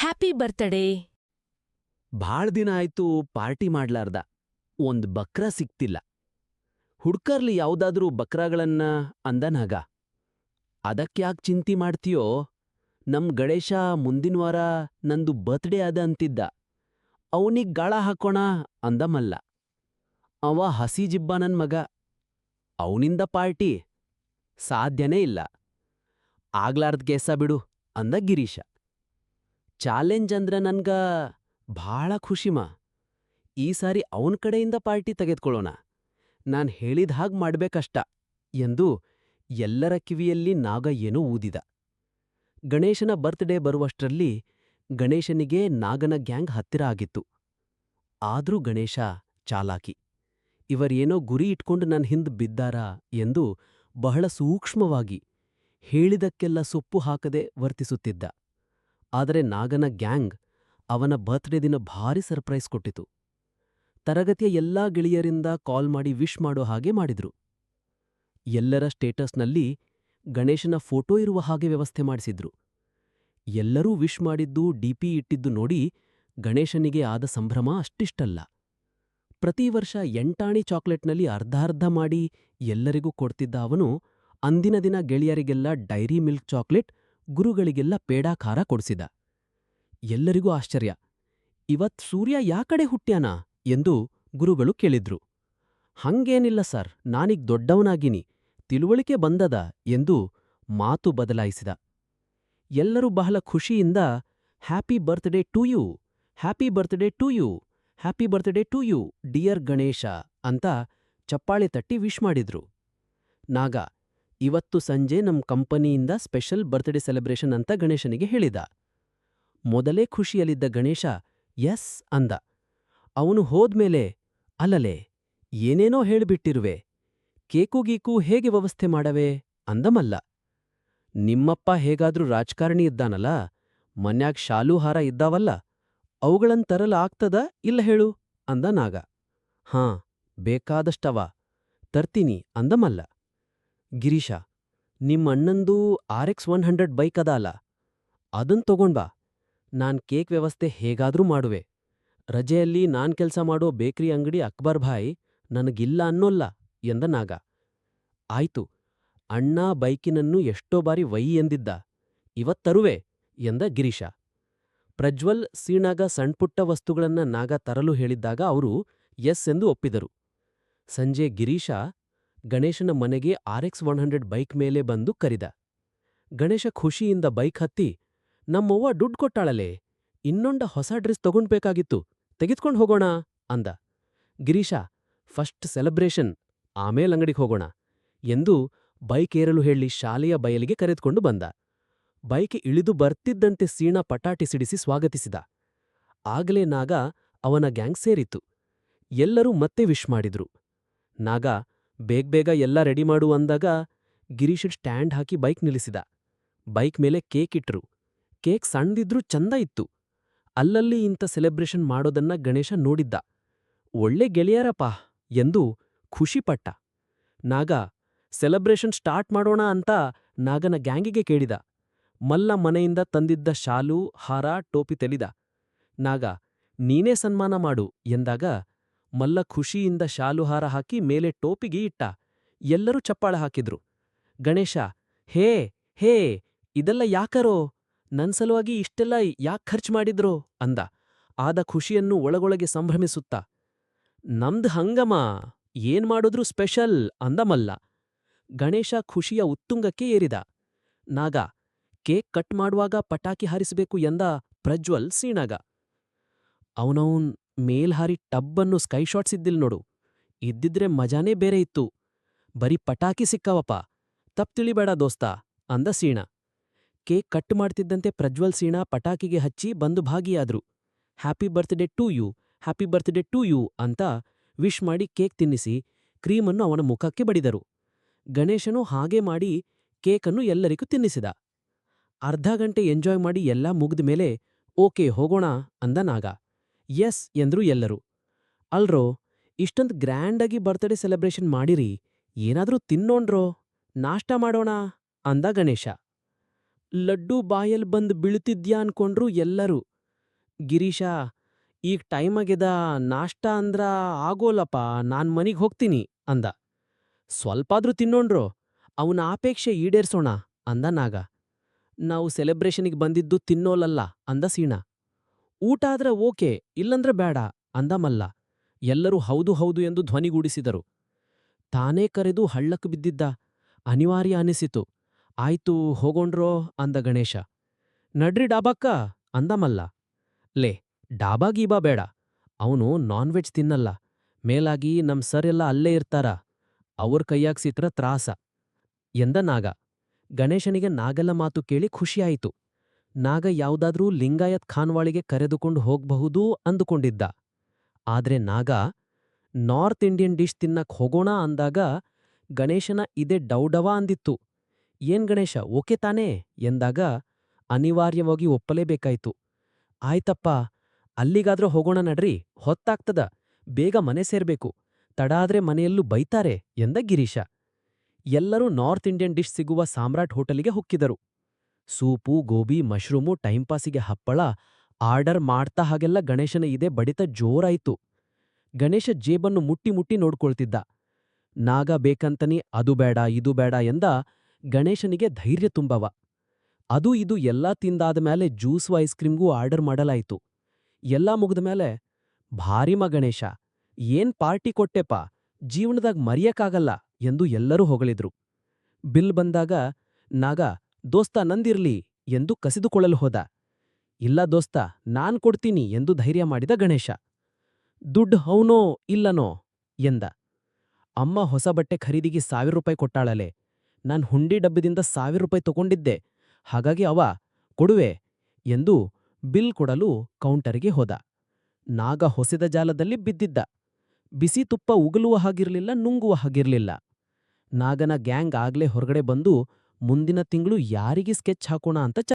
Happy birthday ಭಾಳ ದಿನ ಆಯ್ತು ಪಾರ್ಟಿ ಮಾಡ್ಲಾರ್ದ. ಒಂದ್ ಬಕ್ರ ಸಿಕ್ತಿಲ್ಲ. ಹುಡ್ಕರ್ಲಿ ಯಾವ್ದಾದ್ರೂ ಬಕ್ರಾಗಳನ್ನ ಅಂದನಾಗ ಅದಕ್ಯಾಕ್ ಚಿಂತಿ ಮಾಡ್ತೀಯೋ? ನಮ್ ಗಣೇಶ ಮುಂದಿನ ವಾರ ನಂದು ಬರ್ತ್ಡೇ ಅದ ಅಂತಿದ್ದ. ಅವನಿಗ್ ಗಾಳ ಹಾಕೋಣ ಅಂದ ಮಲ್ಲ ಅವ ಹಸಿ ಜಿಬ್ಬ ನನ್ ಮಗ. ಅವನಿಂದ ಪಾರ್ಟಿ ಸಾಧ್ಯನೇ ಇಲ್ಲ. ಆಗ್ಲಾರ್ದ್ ಕೇಸ ಬಿಡು ಅಂದ ಗಿರೀಶ. ಚಾಲೆಂಜ್ ಅಂದ್ರ ನನ್ಗ ಭಾಳ ಖುಷಿಮಾ ಈ ಸಾರಿ ಅವನ್ ಕಡೆಯಿಂದ ಪಾರ್ಟಿ ತೆಗೆದ್ಕೊಳ್ಳೋಣ. ನಾನ್ ಹೇಳಿದ ಹಾಗ್ ಮಾಡ್ಬೇಕಷ್ಟ ಎಂದು ಎಲ್ಲರ ಕಿವಿಯಲ್ಲಿ ನಾಗ ಏನೂ ಊದಿದ. ಗಣೇಶನ ಬರ್ತ್ಡೇ ಬರುವಷ್ಟರಲ್ಲಿ ಗಣೇಶನಿಗೆ ನಾಗನ ಗ್ಯಾಂಗ್ ಹತ್ತಿರ ಆಗಿತ್ತು. ಆದ್ರೂ ಗಣೇಶ ಚಾಲಾಕಿ. ಇವರೇನೋ ಗುರಿ ಇಟ್ಕೊಂಡು ನನ್ ಹಿಂದ್ ಬಿದ್ದಾರಾ ಎಂದು ಬಹಳ ಸೂಕ್ಷ್ಮವಾಗಿ ಹೇಳಿದಕ್ಕೆಲ್ಲ ಸೊಪ್ಪು ಹಾಕದೆ ವರ್ತಿಸುತ್ತಿದ್ದ. ಆದರೆ ನಾಗನ ಗ್ಯಾಂಗ್ ಅವನ ಬರ್ತ್ಡೇ ದಿನ ಭಾರಿ ಸರ್ಪ್ರೈಸ್ ಕೊಟ್ಟಿತು. ತರಗತಿಯ ಎಲ್ಲಾ ಗೆಳೆಯರಿಂದ ಕಾಲ್ ಮಾಡಿ ವಿಶ್ ಮಾಡೋ ಹಾಗೆ ಮಾಡಿದ್ರು. ಎಲ್ಲರ ಸ್ಟೇಟಸ್ನಲ್ಲಿ ಗಣೇಶನ ಫೋಟೋ ಇರುವ ಹಾಗೆ ವ್ಯವಸ್ಥೆ ಮಾಡಿಸಿದ್ರು. ಎಲ್ಲರೂ ವಿಶ್ ಮಾಡಿದ್ದು ಡಿಪಿ ಇಟ್ಟಿದ್ದು ನೋಡಿ ಗಣೇಶನಿಗೆ ಆದ ಸಂಭ್ರಮ ಅಷ್ಟಿಷ್ಟಲ್ಲ. ಪ್ರತಿ ವರ್ಷ ಎಂಟಾಣಿ ಚಾಕ್ಲೇಟ್ನಲ್ಲಿ ಅರ್ಧಾರ್ಧ ಮಾಡಿ ಎಲ್ಲರಿಗೂ ಕೊಡ್ತಿದ್ದ ಅವನು ಅಂದಿನ ದಿನ ಗೆಳೆಯರಿಗೆಲ್ಲ ಡೈರಿ ಮಿಲ್ಕ್ ಚಾಕ್ಲೇಟ್ ಗುರುಗಳಿಗೆಲ್ಲ ಪೇಡಾಕಾರ ಕೊಡಿಸಿದ. ಎಲ್ಲರಿಗೂ ಆಶ್ಚರ್ಯ, ಇವತ್ ಸೂರ್ಯ ಯಾಕಡೆ ಹುಟ್ಟ್ಯಾನ? ಎಂದು ಗುರುಗಳು ಕೇಳಿದ್ರು. ಹಂಗೇನಿಲ್ಲ ಸರ್, ನಾನೀಗ್ ದೊಡ್ಡವನಾಗಿನಿ, ತಿಳುವಳಿಕೆ ಬಂದದ, ಎಂದು ಮಾತು ಬದಲಾಯಿಸಿದ. ಎಲ್ಲರೂ ಬಹಳ ಖುಷಿಯಿಂದ, happy birthday to you, happy birthday to you, happy birthday to you, dear Ganesha, ಅಂತ ಚಪ್ಪಾಳೆ ತಟ್ಟಿ ವಿಶ್ ಮಾಡಿದ್ರು. ನಾಗ ಇವತ್ತು ಸಂಜೆ ನಮ್ ಕಂಪನಿಯಿಂದ ಸ್ಪೆಷಲ್ ಬರ್ತ್ಡೇ ಸೆಲೆಬ್ರೇಷನ್ ಅಂತ ಗಣೇಶನಿಗೆ ಹೇಳಿದ. ಮೊದಲೇ ಖುಷಿಯಲ್ಲಿದ್ದ ಗಣೇಶ ಎಸ್ ಅಂದ. ಅವನು ಹೋದ್ಮೇಲೆ, ಅಲ್ಲಲೇ, ಏನೇನೋ ಹೇಳ್ಬಿಟ್ಟಿರುವೆ ಕೇಕುಗೀಕು ಹೇಗೆ ವ್ಯವಸ್ಥೆ ಮಾಡವೆ? ಅಂದಮಲ್ಲ ನಿಮ್ಮಪ್ಪ ಹೇಗಾದ್ರೂ ರಾಜಕಾರಣಿ ಇದ್ದಾನಲ್ಲ, ಮನ್ಯಾಗ್ ಶಾಲು ಹಾರ ಇದ್ದಾವಲ್ಲ, ಅವುಗಳನ್ ತರಲ ಆಗ್ತದ ಇಲ್ಲ ಹೇಳು? ಅಂದ ನಾಗ. ಹಾಂ, ಬೇಕಾದಷ್ಟವ, ತರ್ತೀನಿ ಅಂದಮಲ್ಲ Girisha ನಿಮ್ಮಣ್ಣಂದು R X one hundred bike ಅದ ಅಲ್ಲ, ಅದನ್ ತಗೊಂಡ್ಬಾ ನಾನ್ ಕೇಕ್ ವ್ಯವಸ್ಥೆ ಹೇಗಾದ್ರೂ ಮಾಡುವೆ. ರಜೆಯಲ್ಲಿ ನಾನ್ ಕೆಲ್ಸ ಮಾಡೋ ಬೇಕ್ರಿ ಅಂಗಡಿ ಅಕ್ಬರ್ ಭಾಯ್ ನನಗಿಲ್ಲ ಅನ್ನೋಲ್ಲ ಎಂದ ನಾಗ. ಆಯ್ತು, ಅಣ್ಣ ಬೈಕಿನನ್ನು ಎಷ್ಟೋ ಬಾರಿ ವೈ ಎಂದಿದ್ದ ಇವತ್ತರುವೆ ಎಂದ ಗಿರೀಶ. ಪ್ರಜ್ವಲ್ ಸೀಣಾಗ ಸಣ್ಪುಟ್ಟ ವಸ್ತುಗಳನ್ನ ನಾಗ ತರಲು ಹೇಳಿದ್ದಾಗ ಅವರು ಎಸ್ ಎಂದು ಒಪ್ಪಿದರು. ಸಂಜೆ ಗಿರೀಶ ಗಣೇಶನ ಮನೆಗೆ ಆರ್ಎಕ್ಸ್ ಒನ್ ಹಂಡ್ರೆಡ್ ಬೈಕ್ ಮೇಲೆ ಬಂದು ಕರಿದ. ಗಣೇಶ ಖುಷಿಯಿಂದ ಬೈಕ್ ಹತ್ತಿ, ನಮ್ಮವ್ವ ದುಡ್ಡು ಕೊಟ್ಟಾಳಲೇ ಇನ್ನೊಂಡ ಹೊಸ ಡ್ರೆಸ್ ತಗೊಂಡ್ಬೇಕಾಗಿತ್ತು, ತೆಗೆದುಕೊಂಡು ಹೋಗೋಣ, ಅಂದ. ಗಿರೀಶ, ಫಸ್ಟ್ ಸೆಲೆಬ್ರೇಷನ್, ಆಮೇಲೆ ಅಂಗಡಿಗೆ ಹೋಗೋಣ, ಎಂದು ಬೈಕ್ ಏರಲು ಹೇಳಿ ಶಾಲೆಯ ಬಯಲಿಗೆ ಕರೆದುಕೊಂಡು ಬಂದ. ಬೈಕ್ ಇಳಿದು ಬರ್ತಿದ್ದಂತೆ ಸೀಣ ಪಟಾಟಿ ಸಿಡಿಸಿ ಸ್ವಾಗತಿಸಿದ. ಆಗಲೇ ನಾಗ ಅವನ ಗ್ಯಾಂಗ್ ಸೇರಿತು ಎಲ್ಲರೂ ಮತ್ತೆ ವಿಶ್ ಮಾಡಿದ್ರು. ನಾಗ ಬೇಗ್ಬೇಗ ಎಲ್ಲ ರೆಡಿ ಮಾಡು ಅಂದಾಗ ಗಿರೀಶ್ ಸ್ಟ್ಯಾಂಡ್ ಹಾಕಿ ಬೈಕ್ ನಿಲ್ಲಿಸಿದ. ಬೈಕ್ ಮೇಲೆ ಕೇಕ್ ಇಟ್ರು. ಕೇಕ್ ಸಣ್ಣದಿದ್ರೂ ಚಂದ ಇತ್ತು. ಅಲ್ಲಲ್ಲಿ ಇಂಥ ಸೆಲೆಬ್ರೇಷನ್ ಮಾಡೋದನ್ನ ಗಣೇಶ ನೋಡಿದ್ದ. ಒಳ್ಳೆ ಗೆಳೆಯರಪ್ಪ ಎಂದು ಖುಷಿಪಟ್ಟ ನಾಗ, ಸೆಲೆಬ್ರೇಷನ್ ಸ್ಟಾರ್ಟ್ ಮಾಡೋಣ ಅಂತ ನಾಗನ ಗ್ಯಾಂಗಿಗೆ ಕೇಳಿದ. ಮಲ್ಲ ಮನೆಯಿಂದ ತಂದಿದ್ದ ಶಾಲು, ಹಾರ, ಟೋಪಿ ತೆಲಿದ. ನಾಗ, ನೀನೇ ಸನ್ಮಾನ ಮಾಡು ಎಂದಾಗ ಮಲ್ಲ ಖುಷಿಯಿಂದ ಶಾಲುಹಾರ ಹಾಕಿ ಮೇಲೆ ಟೋಪಿಗೆ ಇಟ್ಟ. ಎಲ್ಲರೂ ಚಪ್ಪಾಳ ಹಾಕಿದ್ರು. ಗಣೇಶ, ಹೇ ಹೇ, ಇದೆಲ್ಲ ಯಾಕರೋ? ನನ್ ಸಲುವಾಗಿ ಇಷ್ಟೆಲ್ಲ ಯಾಕ್ ಖರ್ಚ್ ಮಾಡಿದ್ರೋ? ಅಂದ. ಆದ ಖುಷಿಯನ್ನು ಒಳಗೊಳಗೆ ಸಂಭ್ರಮಿಸುತ್ತ. ನಮ್ದ್ ಹಂಗಮ ಏನ್ ಮಾಡುದ್ರೂ ಸ್ಪೆಷಲ್? ಅಂದ ಮಲ್ಲ. ಗಣೇಶ ಖುಷಿಯ ಉತ್ತುಂಗಕ್ಕೆ ಏರಿದ. ನಾಗ, ಕೇಕ್ ಕಟ್ ಮಾಡುವಾಗ ಪಟಾಕಿ ಹಾರಿಸಬೇಕು ಎಂದ ಪ್ರಜ್ವಲ್ ಸೀಣಾಗ. ಅವನವನ್ ಮೇಲ್ಹಾರಿ ಶಾಟ್ಸ್ ಇದ್ದಿಲ್ ನೋಡು. ಇದ್ದಿದ್ರೆ ಮಜಾನೇ ಬೇರೆ ಇತ್ತು. ಬರೀ ಪಟಾಕಿ ಸಿಕ್ಕವಪ್ಪ. ತಪ್ ತಿಳಿಬೇಡ ದೋಸ್ತ, ಅಂದ ಸೀಣ. ಕೇಕ್ ಕಟ್ ಮಾಡ್ತಿದ್ದಂತೆ ಪ್ರಜ್ವಲ್ ಸೀಣ ಪಟಾಕಿಗೆ ಹಚ್ಚಿ ಬಂದು ಭಾಗಿಯಾದ್ರು. Happy birthday to you, happy birthday to you ಅಂತ ವಿಶ್ ಮಾಡಿ ಕೇಕ್ ತಿನ್ನಿಸಿ ಕ್ರೀಮನ್ನು ಅವನ ಮುಖಕ್ಕೆ ಬಡಿದರು. ಗಣೇಶನು ಹಾಗೆ ಮಾಡಿ ಕೇಕನ್ನು ಎಲ್ಲರಿಗೂ ತಿನ್ನಿಸಿದ. ಅರ್ಧ ಗಂಟೆ ಎಂಜಾಯ್ ಮಾಡಿ ಎಲ್ಲ ಮುಗ್ದ ಮೇಲೆ ಓಕೆ ಹೋಗೋಣ ಅಂದ ನಾಗ. ಎಸ್ ಎಂದ್ರು ಎಲ್ಲರೂ. ಅಲ್ರೋ, ಇಷ್ಟೊಂದ್ ಗ್ರ್ಯಾಂಡಾಗಿ ಬರ್ತ್ಡೇ ಸೆಲೆಬ್ರೇಷನ್ ಮಾಡಿರಿ, ಏನಾದ್ರೂ ತಿನ್ನೋಣ್ರೋ, ನಾಷ್ಟ ಮಾಡೋಣ ಅಂದ ಗಣೇಶ. ಲಡ್ಡು ಬಾಯಲ್ ಬಂದ್ ಬೀಳ್ತಿದ್ಯಾ ಅನ್ಕೊಂಡ್ರು ಎಲ್ಲರೂ. ಗಿರೀಶ, ಈಗ ಟೈಮ್ ಆಗ್ಯದ, ನಾಷ್ಟ ಅಂದ್ರ ಆಗೋಲಪ್ಪ, ನಾನ್ ಮನಿಗ್ ಹೋಗ್ತೀನಿ ಅಂದ. ಸ್ವಲ್ಪಾದ್ರೂ ತಿನ್ನೋಣ್ರೋ, ಅವನ ಆಪೇಕ್ಷೆ ಈಡೇರ್ಸೋಣ ಅಂದ ನಾಗ. ನಾವು ಸೆಲೆಬ್ರೇಷನಿಗೆ ಬಂದಿದ್ದು ತಿನ್ನೋಲಲ್ಲ ಅಂದ ಸೀಣ. ಊಟ ಆದ್ರೆ ಓಕೆ, ಇಲ್ಲಂದ್ರೆ ಬೇಡ ಅಂದ ಮಲ್ಲ ಎಲ್ಲರೂ ಹೌದು ಹೌದು ಎಂದು ಧ್ವನಿಗೂಡಿಸಿದರು. ತಾನೇ ಕರೆದು ಹಳ್ಳಕ್ಕೆ ಬಿದ್ದಿದ್ದ? ಅನಿವಾರ್ಯ ಅನಿಸಿತು. ಆಯ್ತು ಹೋಗೋಣ್ರೋ ಅಂದ ಗಣೇಶ. ನಡ್ರಿ ಡಾಬಾಕ್ಕ ಅಂದ ಮಲ್ಲ ಲೇ ಡಾಬಾ ಗೀಬಾ ಬೇಡ. ಅವನು ನಾನ್ ವೆಜ್ ತಿನ್ನಲ್ಲ. ಮೇಲಾಗಿ ನಮ್ ಸರ್ ಎಲ್ಲ ಅಲ್ಲೇ ಇರ್ತಾರ. ಅವ್ರ ಕೈಯಾಗ್ ಸಿತ್ರ ತ್ರಾಸ. ಎಂದ ನಾಗ. ಗಣೇಶನಿಗೆ ನಾಗಲ್ಲ ಮಾತು ಕೇಳಿ ಖುಷಿಯಾಯಿತು. ನಾಗ ಯಾವುದಾದ್ರೂ ಲಿಂಗಾಯತ್ ಖಾನ್ವಾಳಿಗೆ ಕರೆದುಕೊಂಡು ಹೋಗ್ಬಹುದು ಅಂದುಕೊಂಡಿದ್ದ. ಆದ್ರೆ ನಾಗ, ನಾರ್ತ್ ಇಂಡಿಯನ್ ಡಿಶ್ ತಿನ್ನಕ್ ಹೋಗೋಣ ಅಂದಾಗ ಗಣೇಶನ ಇದೇ ಡೌಡವ ಅಂದಿತ್ತು. ಏನ್ ಗಣೇಶ, ಓಕೆ ತಾನೇ? ಎಂದಾಗ ಅನಿವಾರ್ಯವಾಗಿ ಒಪ್ಪಲೇಬೇಕಾಯ್ತು. ಆಯ್ತಪ್ಪ, ಅಲ್ಲಿಗಾದ್ರೂ ಹೋಗೋಣ ನಡ್ರಿ, ಹೊತ್ತಾಗ್ತದ, ಬೇಗ ಮನೆ ಸೇರ್ಬೇಕು, ತಡ ಆದ್ರೆ ಮನೆಯಲ್ಲೂ ಬೈತಾರೆ, ಎಂದ ಗಿರೀಶ. ಎಲ್ಲರೂ ನಾರ್ತ್ ಇಂಡಿಯನ್ ಡಿಶ್ ಸಿಗುವ ಸಾಮ್ರಾಟ್ ಹೋಟೆಲಿಗೆ ಹೊಕ್ಕಿದರು. ಸೂಪು, ಗೋಬಿ, ಮಶ್ರೂಮು ಟೈಂಪಾಸಿಗೆ ಹಪ್ಪಳ, ಆರ್ಡರ್ ಮಾಡ್ತಾ ಹಾಗೆಲ್ಲ ಗಣೇಶನ ಇದೆ ಬಡಿತ ಜೋರಾಯ್ತು. ಗಣೇಶ ಜೇಬನ್ನು ಮುಟ್ಟಿ ಮುಟ್ಟಿ ನೋಡ್ಕೊಳ್ತಿದ್ದ. ನಾಗ ಬೇಕಂತನಿ, ಅದು ಬೇಡ, ಇದು ಬೇಡ ಎಂದ ಗಣೇಶನಿಗೆ ಧೈರ್ಯ ತುಂಬವ. ಅದು ಇದು ಎಲ್ಲಾ ತಿಂದಾದ ಮೇಲೆ ಜ್ಯೂಸು, ಐಸ್ ಕ್ರೀಮ್ಗೂ ಆರ್ಡರ್ ಮಾಡಲಾಯಿತು. ಎಲ್ಲಾ ಮುಗಿದ ಮೇಲೆ ಭಾರಿಮ ಗಣೇಶ, ಏನ್ ಪಾರ್ಟಿ ಕೊಟ್ಟೆಪ್ಪ ಜೀವನದಾಗ್ ಮರೆಯಕ್ಕಾಗಲ್ಲ ಎಂದು ಎಲ್ಲರೂ ಹೊಗಳಿದ್ರು. ಬಿಲ್ ಬಂದಾಗ, ನಾಗ ದೋಸ್ತ ನಂದಿರ್ಲಿ ಎಂದು ಕಸಿದುಕೊಳ್ಳಲು ಹೋದ. ಇಲ್ಲ ದೋಸ್ತ, ನಾನ್ ಕೊಡ್ತೀನಿ ಎಂದು ಧೈರ್ಯ ಮಾಡಿದ ಗಣೇಶ. ದುಡ್ಡು ಹೌನೋ ಇಲ್ಲನೋ ಎಂದ. ಅಮ್ಮ ಹೊಸ ಬಟ್ಟೆ ಖರೀದಿಗೆ ಸಾವಿರ ರೂಪಾಯಿ ಕೊಟ್ಟಾಳಲೆ. ನಾನ್ ಹುಂಡಿ ಡಬ್ಬದಿಂದ ಸಾವಿರ ರೂಪಾಯಿ ತಗೊಂಡಿದ್ದೆ. ಹಾಗಾಗಿ ಅವ, ಕೊಡುವೆ ಎಂದು ಬಿಲ್ ಕೊಡಲು ಕೌಂಟರಿಗೆ ಹೋದ. ನಾಗ ಹೊಸೆದ ಜಾಲದಲ್ಲಿ ಬಿದ್ದಿದ್ದ. ಬಿಸಿ ತುಪ್ಪ ಉಗುಲುವ ಹಾಗಿರ್ಲಿಲ್ಲ, ನುಂಗುವ ಹಾಗಿರ್ಲಿಲ್ಲ. ನಾಗನ ಗ್ಯಾಂಗ್ ಆಗ್ಲೇ ಹೊರಗಡೆ ಬಂದು ಮುಂದಿನ ತಿಂಗಳು ಯಾರಿಗೆ ಸ್ಕೆಚ್ ಹಾಕೋಣ ಅಂತ